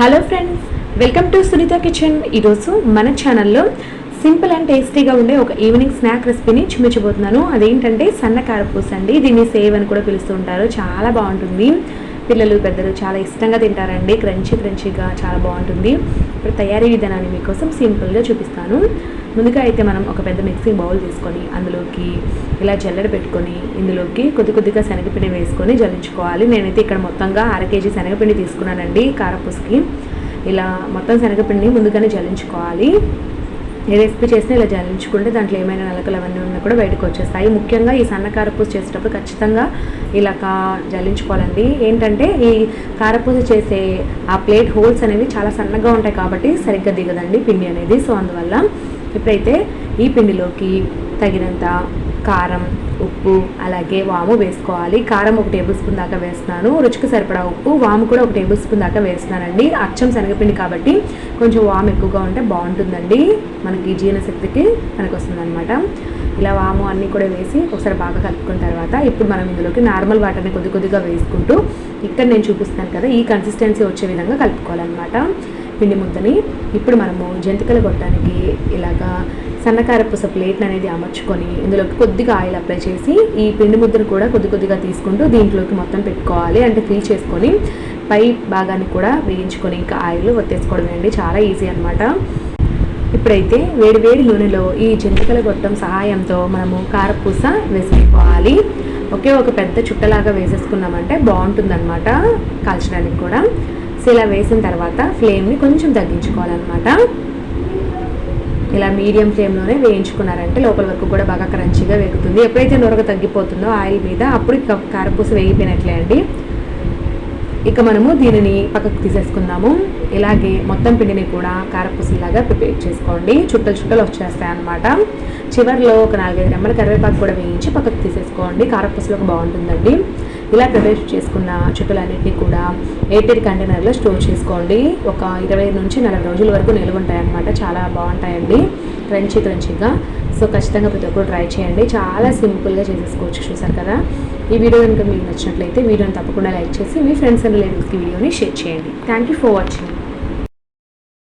Hello friends welcome to Sunitha kitchen ఈరోజు మన ఛానల్లో సింపుల్ అండ్ టేస్టీగా ఉండే ఒక ఈవినింగ్ స్నాక్ రెసిపీని చూపించబోతున్నాను. అదేంటంటే సన్న కారపూస అండి. దీన్ని సేవ్ అని కూడా పిలుస్తూ ఉంటారు. చాలా బాగుంటుంది. పిల్లలు పెద్దలు చాలా ఇష్టంగా తింటారండి. క్రంచీ క్రంచీగా చాలా బాగుంటుంది. ఇప్పుడు తయారీ విధానాన్ని మీకోసం సింపుల్గా చూపిస్తాను. ముందుగా అయితే మనం ఒక పెద్ద మిక్సీ బౌల్ తీసుకొని అందులోకి ఇలా జల్లెడ పెట్టుకొని ఇందులోకి కొద్ది కొద్దిగా శనగపిండి వేసుకొని జల్లించుకోవాలి. నేనైతే ఇక్కడ మొత్తంగా అర కేజీ శనగపిండి తీసుకున్నానండి కారపూసకి. ఇలా మొత్తం శనగపిండిని ముందుగానే జల్లించుకోవాలి. ఏ రెసిపీ చేసినా ఇలా జల్లించుకుంటే దాంట్లో ఏమైనా నలకలు అవన్నీ ఉన్నా కూడా బయటకు వచ్చేస్తాయి. ముఖ్యంగా ఈ సన్న కారపూస చేసేటప్పుడు ఖచ్చితంగా ఇలా కా జల్లించుకోవాలండి. ఏంటంటే ఈ కారపూస చేసే ఆ ప్లేట్ హోల్స్ అనేవి చాలా సన్నగా ఉంటాయి కాబట్టి సరిగ్గా దిగదండి పిండి అనేది. సో అందువల్ల ఇప్పుడైతే ఈ పిండిలోకి తగినంత కారం ఉప్పు అలాగే వాము వేసుకోవాలి. కారం ఒక టేబుల్ స్పూన్ దాకా వేస్తున్నాను. రుచికి సరిపడా ఉప్పు వాము కూడా ఒక టేబుల్ స్పూన్ దాకా వేస్తున్నానండి. అచ్చం శనగపిండి కాబట్టి కొంచెం వాము ఎక్కువగా ఉంటే బాగుంటుందండి. మనకి జీర్ణశక్తికి మనకు వస్తుందన్నమాట ఇలా వాము అన్నీ కూడా వేసి ఒకసారి బాగా కలుపుకున్న తర్వాత ఇప్పుడు మనం ఇందులోకి నార్మల్ వాటర్ని కొద్ది కొద్దిగా వేసుకుంటూ ఇక్కడ నేను చూపిస్తాను కదా ఈ కన్సిస్టెన్సీ వచ్చే విధంగా కలుపుకోవాలన్నమాట. పిండి ముద్దని ఇప్పుడు మనము జంతికలు కొట్టడానికి ఇలాగా సన్నకారపూస ప్లేట్ అనేది అమర్చుకొని ఇందులోకి కొద్దిగా ఆయిల్ అప్లై చేసి ఈ పిండి ముద్దను కూడా కొద్ది కొద్దిగా తీసుకుంటూ దీంట్లోకి మొత్తం పెట్టుకోవాలి. అంటే ఫిల్ చేసుకొని పై భాగాన్ని కూడా వేయించుకొని ఇంకా ఆయిల్ ఒత్తేసుకోవడమే అండి. చాలా ఈజీ అనమాట ఇప్పుడైతే వేడి వేడి నూనెలో ఈ జంతికల గొట్టం సహాయంతో మనము కారపూస వేసుకోవాలి ఒకే ఒక పెద్ద చుట్టలాగా వేసేసుకున్నామంటే బాగుంటుందన్నమాట కాల్చడానికి కూడా. సో ఇలా వేసిన తర్వాత ఫ్లేమ్ని కొంచెం తగ్గించుకోవాలన్నమాట. ఇలా మీడియం ఫ్లేమ్లోనే వేయించుకున్నారంటే లోపల వరకు కూడా బాగా క్రంచిగా వేగుతుంది. ఎప్పుడైతే నొరగ తగ్గిపోతుందో ఆయిల్ మీద అప్పుడు కారపూస వేగిపోయినట్లే అండి. ఇక మనము దీనిని పక్కకు తీసేసుకుందాము. ఇలాగే మొత్తం పిండిని కూడా కారపూసలాగా ప్రిపేర్ చేసుకోండి. చుట్టలు చుట్టలు వచ్చేస్తాయి అనమాట చివరిలో ఒక నాలుగైదు రెమ్మల కరివేపాకు కూడా వేయించి పక్కకు తీసేసుకోండి. కారపూసలకు బాగుంటుందండి. ఇలా ప్రిపేర్ చేసుకున్న చుట్టలన్నింటినీ కూడా ఎయిటెడ్ కంటైనర్లో స్టోర్ చేసుకోండి. ఒక ఇరవై నుంచి నలభై రోజుల వరకు నిల్వ ఉంటాయన్నమాట. చాలా బాగుంటాయండి. క్రంచీ క్రంచీగా. సో ఖచ్చితంగా ప్రతి ఒక్కరు ట్రై చేయండి. చాలా సింపుల్గా చేసేసుకోవచ్చు. చూసారు కదా? ఈ వీడియో కనుక మీకు నచ్చినట్లయితే వీడియోని తప్పకుండా లైక్ చేసి మీ ఫ్రెండ్స్ అండ్ రిలేటివ్స్కి వీడియోని షేర్ చేయండి. Thank you for watching.